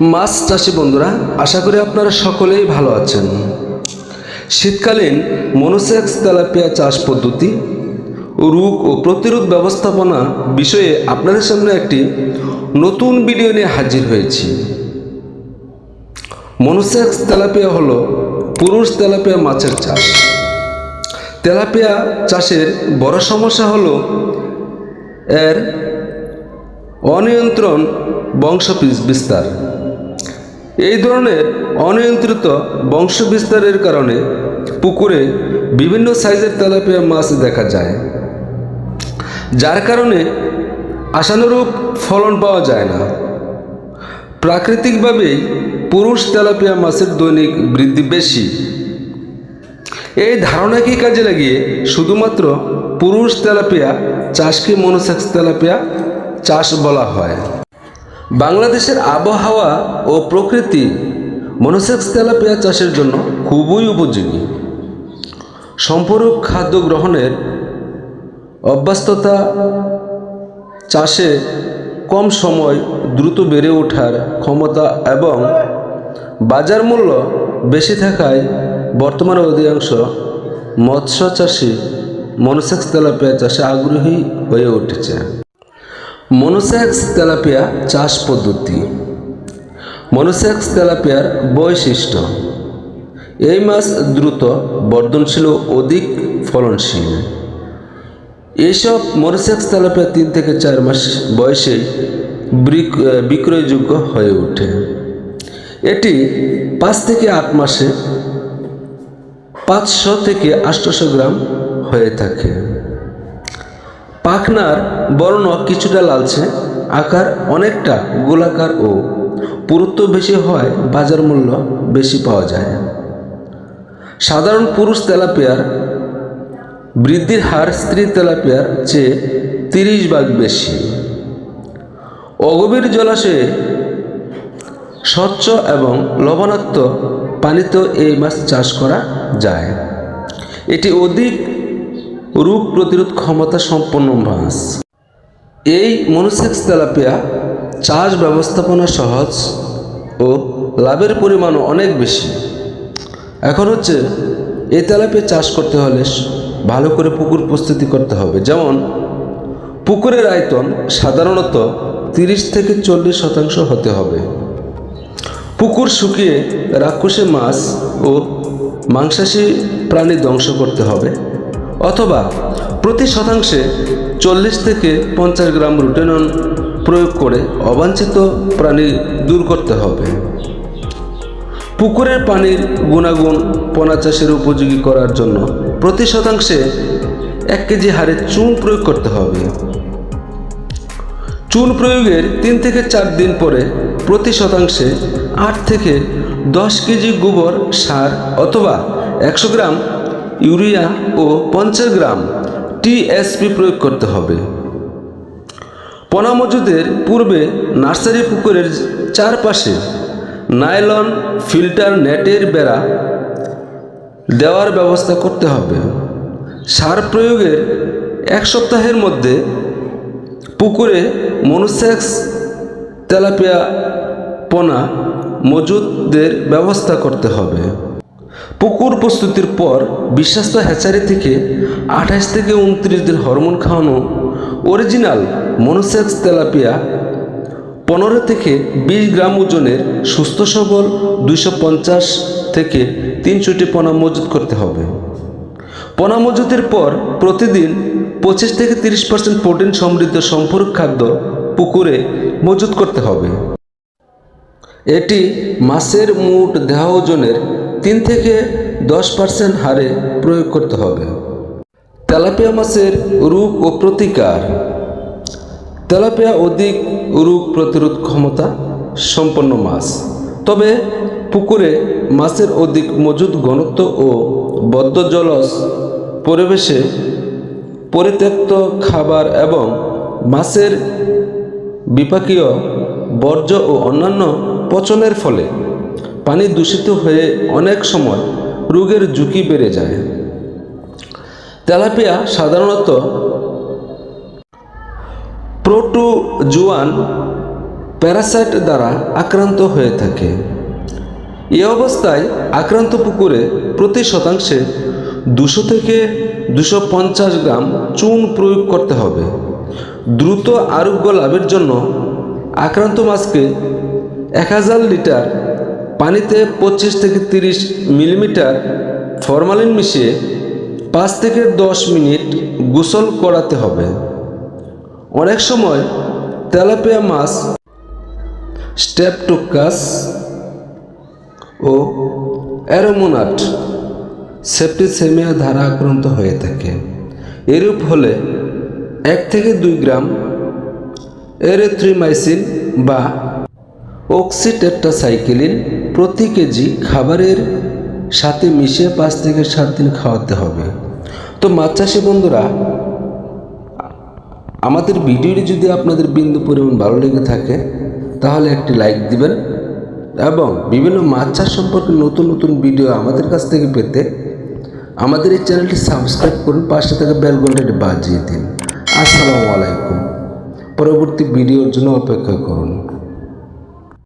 মাছ চাষি বন্ধুরা, আশা করি আপনারা সকলেই ভালো আছেন। শীতকালীন মনোসেক্স তেলাপিয়া চাষ পদ্ধতি, রোগ ও প্রতিরোধ ব্যবস্থাপনা বিষয়ে আপনাদের সামনে একটি নতুন ভিডিও নিয়ে হাজির হয়েছি। মনোসেক্স তেলাপিয়া হল পুরুষ তেলাপিয়া মাছের চাষ। তেলাপিয়া চাষের বড় সমস্যা হল এর অনিয়ন্ত্রণ বংশ বিস্তার এই ধরনের অনিয়ন্ত্রিত বংশ বিস্তারের কারণে পুকুরে বিভিন্ন সাইজের তেলাপিয়া মাছ দেখা যায়। যার কারণে আশানুরূপ ফলন পাওয়া যায় না। প্রাকৃতিকভাবেই পুরুষ তেলাপিয়া মাছের দৈনিক বৃদ্ধি বেশি। এই ধারণাকে কাজে লাগিয়ে শুধুমাত্র পুরুষ তেলাপিয়া, চাষকে মনোসেক্স তেলাপিয়া চাষ বলা হয়? বাংলাদেশের আবহাওয়া ও প্রকৃতি মনোসেক্স তেলাপিয়া চাষের জন্য খুবই উপযোগী। সম্পূরক খাদ্য গ্রহণের অভ্যস্ততা চাষে কম সময় দ্রুত বেড়ে ওঠার ক্ষমতা এবং বাজার মূল্য বেশি থাকায় বর্তমানে অধিকাংশ মৎস্য চাষি মনোসেক্স তেলাপিয়া চাষে আগ্রহী হয়ে উঠেছে। মনোসেক্স তেলাপিয়া চাষ পদ্ধতি। মনোসেক্স তেলাপিয়ার বৈশিষ্ট্য, এই মাছ দ্রুত বর্ধনশীল অধিক ফলনশীল। এইসব মনোসেক্স তেলাপিয়া তিন থেকে চার মাস বয়সেই বিক- বিক্রয়যোগ্য হয়ে ওঠে। এটি পাঁচ থেকে আট মাসে পাঁচশো থেকে আটশোশো গ্রাম হয়ে থাকে। পাখনার বর্ণ কিছুটা লালচে, আকার অনেকটা গোলাকার ও পুরুত্ব বেশি হওয়ায় বাজার মূল্য বেশি পাওয়া যায়। সাধারণ পুরুষ তেলাপিয়ার বৃদ্ধির হার স্ত্রী তেলাপিয়ার চেয়ে তিরিশ ভাগ বেশি। অগভীর জলাশয়ে স্বচ্ছ এবং লবণাক্ত পানিতেও এই মাছ চাষ করা যায়। এটি অধিক রোগ প্রতিরোধ ক্ষমতা সম্পন্ন মাছ। এই মনোসেক্স তেলাপিয়া চাষ ব্যবস্থাপনা সহজ ও লাভের পরিমাণও অনেক বেশি। এখন হচ্ছে এই তেলাপিয়া চাষ করতে হলে ভালো করে পুকুর প্রস্তুতি করতে হবে। যেমন, পুকুরের আয়তন সাধারণত তিরিশ থেকে চল্লিশ শতাংশ হতে হবে। পুকুর শুকিয়ে রাক্ষসে মাছ ও মাংসাশী প্রাণী ধ্বংস করতে হবে। অথবা প্রতি শতাংশে চল্লিশ থেকে পঞ্চাশ গ্রাম রুটেনন প্রয়োগ করে অবাঞ্ছিত প্রাণী দূর করতে হবে। পুকুরের পানির গুণাগুণ পোনা চাষের উপযোগী করার জন্য প্রতি শতাংশে এক কেজি হারে চুন প্রয়োগ করতে হবে। চুন প্রয়োগের তিন থেকে চার দিন পরে প্রতি শতাংশে আট থেকে দশ কেজি গোবর সার অথবা একশো গ্রাম ইউরিয়া ও পঞ্চাশ গ্রাম টিএসপি প্রয়োগ করতে হবে। পোনা মজুদের পূর্বে নার্সারি পুকুরের চারপাশে নাইলন ফিল্টার নেটের বেড়া দেওয়ার ব্যবস্থা করতে হবে। সার প্রয়োগের এক সপ্তাহের মধ্যে পুকুরে মনোসেক্স তেলাপিয়া পোনা মজুদের ব্যবস্থা করতে হবে। পুকুর প্রস্তুতির পর বিশ্বাস্ত হ্যাচারি থেকে আঠাশ থেকে উনত্রিশ দিন হরমোন খাওয়ানো অরিজিনাল মনোসেক্স তেলাপিয়া, পনেরো থেকে বিশ গ্রাম ওজনের সুস্থ সবল দুইশো পঞ্চাশ থেকে তিনশোটি পোনা মজুত করতে হবে। পোনা মজুতের পর প্রতিদিন পঁচিশ থেকে তিরিশ পার্সেন্ট প্রোটিন সমৃদ্ধ সম্পূরক খাদ্য পুকুরে মজুত করতে হবে। এটি মাছের মোট দেহ ওজনের তিন থেকে দশ পার্সেন্ট হারে প্রয়োগ করতে হবে। তেলাপিয়া মাছের রোগ ও প্রতিকার। তেলাপিয়া অধিক রোগ প্রতিরোধ ক্ষমতা সম্পন্ন মাছ। তবে পুকুরে মাছের অধিক মজুদ ঘনত্ব ও বদ্ধ জলজ পরিবেশে পরিত্যক্ত খাবার এবং মাছের বিপাকীয় বর্জ্য ও অন্যান্য পচনের ফলে পানি দূষিত হয়ে অনেক সময় রোগের ঝুঁকি বেড়ে যায়। তেলাপিয়া সাধারণত প্রোটোজোয়ান প্যারাসাইট দ্বারা আক্রান্ত হয়ে থাকে। এ অবস্থায় আক্রান্ত পুকুরে প্রতি শতাংশে দুশো থেকে দুশো পঞ্চাশ গ্রাম চুন প্রয়োগ করতে হবে। দ্রুত আরোগ্য লাভের জন্য আক্রান্ত মাছকে এক হাজার লিটার পানিতে পঁচিশ থেকে তিরিশ মিলিমিটার ফরমালিন মিশিয়ে পাঁচ থেকে দশ মিনিট গোসল করাতে হবে। অনেক সময় তেলাপিয়া মাছ স্টেপটোকাস ও অ্যারোমোনাট সেপ্টিসেমিয়া দ্বারা আক্রান্ত হয়ে থাকে। এরূপ হলে এক থেকে দুই গ্রাম এরেথ্রিমাইসিন বা অক্সিটেট্টাসাইক্লিন প্রতি কেজি খাবারের সাথে মিশিয়ে পাঁচ থেকে সাত দিন খাওয়াতে হবে। তো মাছ চাষি বন্ধুরা, আমাদের ভিডিওটি যদি আপনাদের বিন্দু পরিমাণ ভালো লেগে থাকে, তাহলে একটি লাইক দিবেন এবং বিভিন্ন মাছ চাষ সম্পর্কে নতুন নতুন ভিডিও আমাদের কাছ থেকে পেতে আমাদের এই চ্যানেলটি সাবস্ক্রাইব করুন, পাশে থাকা বেল বাজিয়ে দিন। আসসালামু আলাইকুম। পরবর্তী ভিডিওর জন্য অপেক্ষা করুন।